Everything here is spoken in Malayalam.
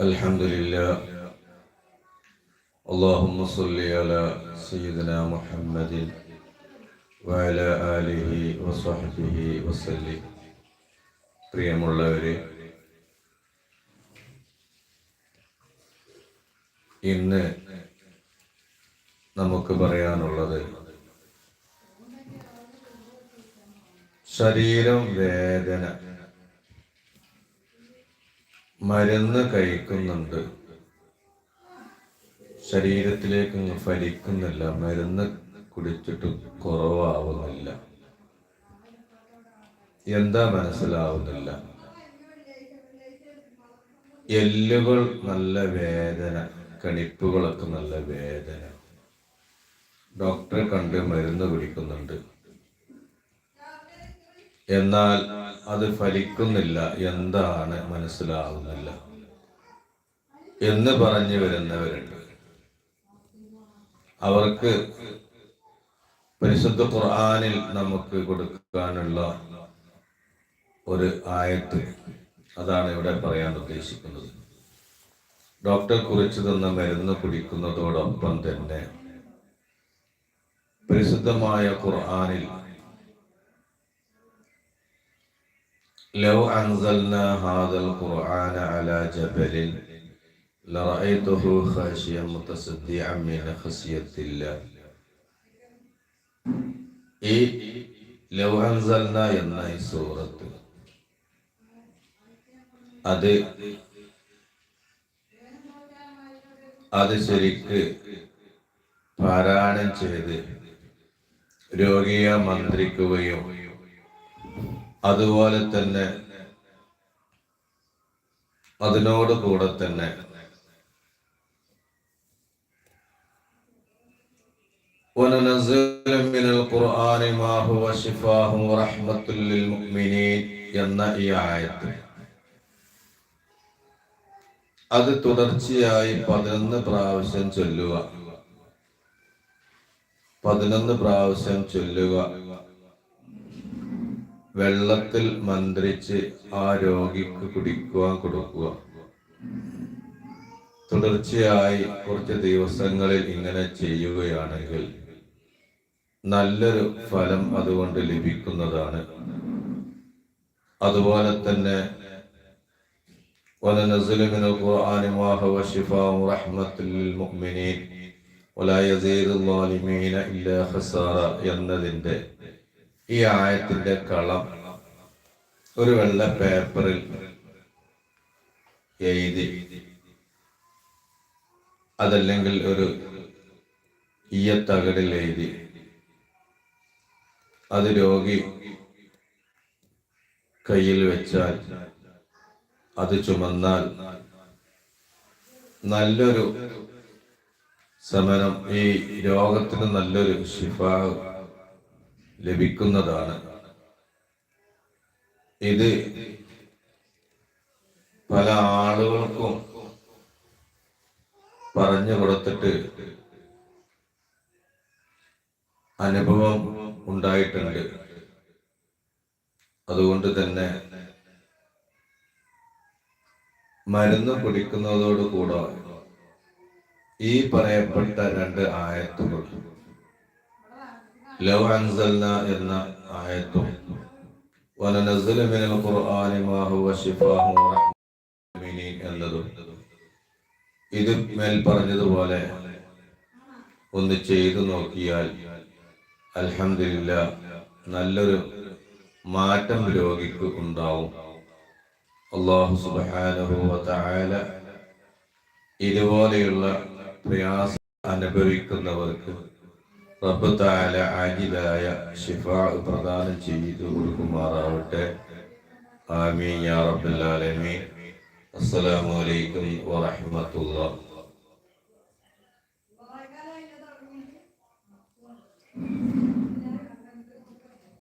الحمد لله اللهم صل على سيدنا محمد وعلى آله وصحبه وسلم പ്രിയമുള്ളവരെ ഇന്ന് നമുക്ക് പറയാനുള്ളത് ശരീരം വേദന മരുന്ന് കഴിക്കുന്നുണ്ട്. ശരീരത്തിലേക്ക് ഫലിക്കുന്നില്ല. മരുന്ന് കുടിച്ചിട്ട് കുറവാവുന്നില്ല. എന്താ മനസ്സിലാവുന്നില്ല. എല്ലുകൾ നല്ല വേദന കണിപ്പുകളൊക്കെ നല്ല വേദന. ഡോക്ടറെ കണ്ട് മരുന്ന് കുടിക്കുന്നുണ്ട്. എന്നാൽ അത് ഫലിക്കുന്നില്ല. എന്താണ് മനസ്സിലാവുന്നില്ല. എന്ന് പറഞ്ഞു വരുന്നവരുണ്ട്. അവർക്ക് പരിശുദ്ധ ഖുർആാനിൽ നമുക്ക് കൊടുക്കാനുള്ള ഒരു ആയത്ത് അതാണ് ഇവിടെ പറയാൻ ഉദ്ദേശിക്കുന്നത്. ഡോക്ടർ കുറിച്ച് തന്ന മരുന്ന് കുടിക്കുന്നതോടൊപ്പം തന്നെ പരിശുദ്ധമായ ഖുർആനിൽ لو أنزلنا هذا القرآن على جبل لرأيته خاشيا متصدعا من خشية الله ഈ ലൗ അൻസൽന എന്ന ഈ സൂറത്ത് അത് അത് ശരിക്ക് പാരായണം ചെയ്ത് രോഗിയെ മന്ത്രിക്കുകയും അതുപോലെ തന്നെ അതിനോട് കൂടെ തന്നെ എന്ന ഈ ആയത്ത്. അത് തുടർച്ചയായി പതിനൊന്ന് പ്രാവശ്യം ചൊല്ലുക. പതിനൊന്ന് പ്രാവശ്യം ചൊല്ലുക. വെള്ളത്തിൽ മന്ത്രിച്ച് ആ രോഗിക്ക് കുടിക്കുവാൻ കൊടുക്കുക തുടർച്ചയായി കുറച്ച് ദിവസങ്ങളിൽ ഇങ്ങനെ ചെയ്യുകയാണെങ്കിൽ നല്ലൊരു ഫലം അതുകൊണ്ട് ലഭിക്കുന്നതാണ് അതുപോലെ തന്നെ وننزل من القرآن ما هو شفاء ورحمة للمؤمنين ولا يزيد الظالمين إلا خسارة എന്നതിൻ്റെ ഈ ആയത്തിന്റെ കളം ഒരു വെള്ള പേപ്പറിൽ എഴുതി. അതല്ലെങ്കിൽ ഒരു ഈയത്തകടിൽ എഴുതി. അത് രോഗി കയ്യിൽ വെച്ചാൽ അത് ചുമന്നാൽ നല്ലൊരു സമനം ഈ രോഗത്തിന് നല്ലൊരു ശിഫ ലഭിക്കുന്നതാണ്. ഇത് പല ആളുകൾക്കും പറഞ്ഞു കൊടുത്തിട്ട് അനുഭവം ഉണ്ടായിട്ടുണ്ട്. അതുകൊണ്ട് തന്നെ മരുന്ന് കുടിക്കുന്നതോടുകൂടെ ഈ പറയപ്പെട്ട രണ്ട് ആയത്തുകൾ ലോ അൻസൽന എന്ന ആയത്തും വനനസ്സല മിനൽ ഖുർആനി മാ ഹുവ ശിഫാഹു വറഹ്മത്തുൽ എന്നതും ഇത് മേൽ പറഞ്ഞതുപോലെ ഒന്ന് ചെയ്തു നോക്കിയാൽ അൽഹംദുലില്ല നല്ലൊരു മാറ്റം രോഗിക്ക് ഉണ്ടാവും. അള്ളാഹു സുബ്ഹാനഹു വതആല ഇതുപോലെയുള്ള പ്രയാസം അനുഭവിക്കുന്നവർക്ക് റബ്ബ് താല ആജിലായ ഷിഫ പ്രദാനം ചെയ്തു കൊടുക്കുമാറാവട്ടെ. ആമീൻ യാ റബ്ബൽ ആലമീൻ. അസ്സലാമു അലൈക്കും വറഹ്മത്തുള്ളാഹി